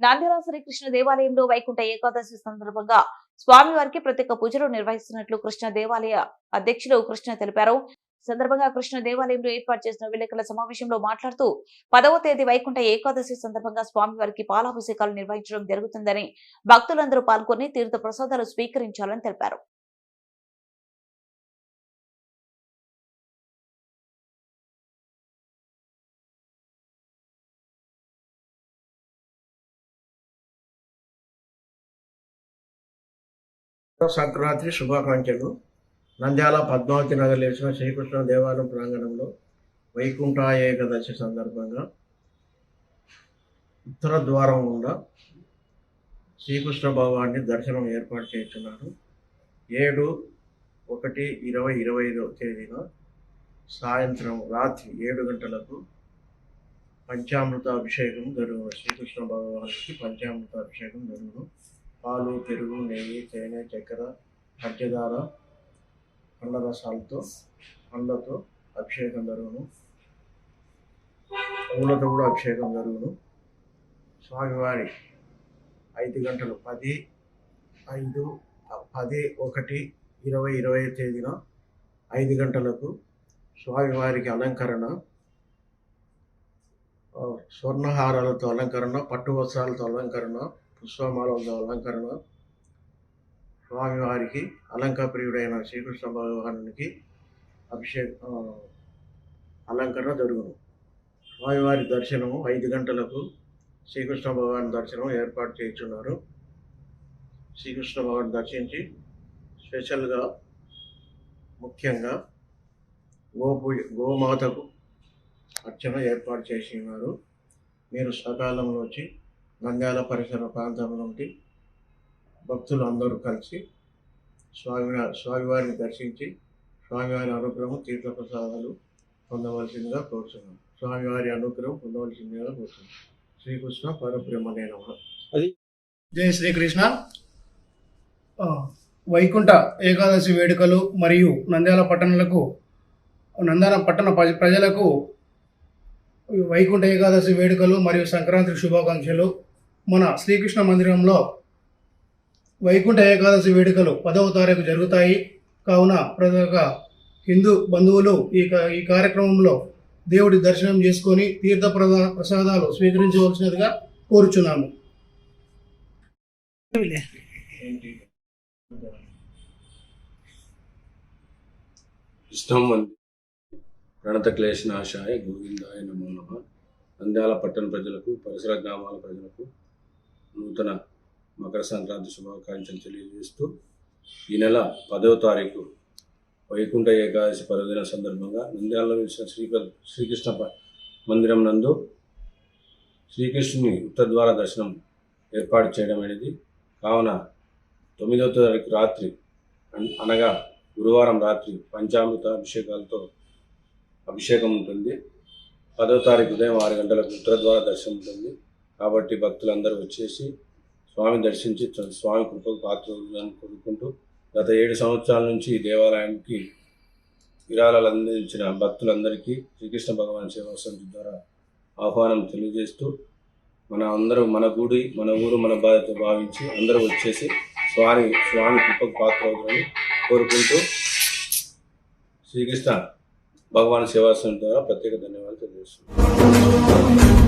నంద్యాల శ్రీకృష్ణ దేవాలయంలో వైకుంఠ ఏకాదశి సందర్భంగా స్వామివారికి ప్రత్యేక పూజలు నిర్వహిస్తున్నట్లు కృష్ణ దేవాలయ అధ్యక్షులు కృష్ణ తెలిపారు. సందర్భంగా కృష్ణ దేవాలయంలో ఏర్పాటు చేసిన విలేకరుల సమావేశంలో మాట్లాడుతూ పదవ తేదీ వైకుంఠ ఏకాదశి సందర్భంగా స్వామివారికి పాలాభిషేకాలు నిర్వహించడం జరుగుతుందని భక్తులందరూ పాల్గొని తీర్థ ప్రసాదాలు స్వీకరించాలని తెలిపారు. సంక్రాంతి శుభాకాంక్షలు. నంద్యాల పద్మావతి నగర్ లేచిన శ్రీకృష్ణ దేవాలయం ప్రాంగణంలో వైకుంఠ ఏకాదశి సందర్భంగా ఉత్తర ద్వారం గుండా శ్రీకృష్ణ భగవాన్ని దర్శనం ఏర్పాటు చేస్తున్నారు. ఏడు ఒకటి ఇరవై ఇరవై ఐదో తేదీన సాయంత్రం రాత్రి ఏడు గంటలకు పంచామృత అభిషేకం జరుగును. శ్రీకృష్ణ భగవానికి పంచామృత అభిషేకం జరుగును. పాలు పెరుగు నెయ్యి తేనె చక్కెర పంచదార పండ్ల రసాలతో పండ్లతో అభిషేకం జరుగును. పూలతో కూడా అభిషేకం జరుగును. స్వామివారి ఐదు గంటలు పది ఐదు పది ఒకటి ఇరవై ఇరవై తేదీన ఐదు గంటలకు స్వామివారికి అలంకరణ స్వర్ణహారాలతో అలంకరణ పట్టు వస్త్రాలతో అలంకరణ పుష్పమాలతో అలంకరణ స్వామివారికి అలంకాప్రియుడైన శ్రీకృష్ణ భగవానునికి అభిషేక అలంకరణ జరుగును. స్వామివారి దర్శనం ఐదు గంటలకు శ్రీకృష్ణ భగవాన్ దర్శనం ఏర్పాటు చేస్తున్నారు శ్రీకృష్ణ భగవాన్ దర్శించి స్పెషల్గా ముఖ్యంగా గోపూజ గోమాతకు అర్చన ఏర్పాటు చేసి ఉన్నారు మీరు సకాలంలో వచ్చి నంద్యాల పరిసర ప్రాంతం నుండి భక్తులు అందరూ కలిసి స్వామి స్వామివారిని దర్శించి స్వామివారి అనుగ్రహం తీర్థప్రసాదాలు పొందవలసిందిగా కోరుతున్నాం స్వామివారి అనుగ్రహం పొందవలసిందిగా కోరుతున్నాం శ్రీకృష్ణ పరబ్రహ్మనే నమః. జై శ్రీకృష్ణ. వైకుంఠ ఏకాదశి వేడుకలు మరియు నంద్యాల పట్టణాలకు నంద్యాల పట్టణ ప్రజ- ప్రజలకు వైకుంఠ ఏకాదశి వేడుకలు మరియు సంక్రాంతి శుభాకాంక్షలు మన శ్రీకృష్ణ మందిరంలో వైకుంఠ ఏకాదశి వేడుకలు పదవ తారీఖు జరుగుతాయి. కావున ప్రతి ఒక్క హిందూ బంధువులు ఈ క- ఈ కార్యక్రమంలో దేవుడి దర్శనం చేసుకొని తీర్థ ప్రదా ప్రసాదాలు స్వీకరించవలసినదిగా కోరుచున్నాము. ఏంటి కృష్ణం వంది ప్రణత క్లేశనాశాయ గోవిందాయ నమో నమ. నంద్యాల పట్టణ ప్రజలకు పరిసర గ్రామాల ప్రజలకు నూతన మకర సంక్రాంతి శుభాకాంక్షలు తెలియజేస్తూ ఈ నెల పదవ తారీఖు వైకుంఠ ఏకాదశి పర్వదిన సందర్భంగా నంద్యాలలో వేసిన శ్రీక శ్రీకృష్ణ మందిరం నందు శ్రీకృష్ణుని ఉత్తరద్వార దర్శనం ఏర్పాటు చేయడం అనేది కావున తొమ్మిదవ తారీఖు రాత్రి అన్- అనగా గురువారం రాత్రి పంచామృత అభిషేకాలతో అభిషేకం ఉంటుంది. పదో తారీఖు ఉదయం ఆరు గంటలకు ఉత్తరద్వార దర్శనం ఉంటుంది. కాబట్టి భక్తులందరూ వచ్చేసి స్వామి దర్శించి స్వామి కృపకు పాత్రలను కోరుకుంటూ గత ఏడు సంవత్సరాల నుంచి ఈ దేవాలయానికి విరాళాలు అందించిన భక్తులందరికీ శ్రీకృష్ణ భగవాన్ సేవా సమితి ద్వారా ఆహ్వానం తెలియజేస్తూ మన అందరూ మన గుడి మన ఊరు మన బాధ్యత భావించి అందరూ వచ్చేసి స్వామి స్వామి కృపకు పాత్ర అవుతారని కోరుకుంటూ శ్రీకృష్ణ భగవాన్ సేవాసం ద్వారా ప్రత్యేక ధన్యవాదాలు తెలియజేస్తున్నాను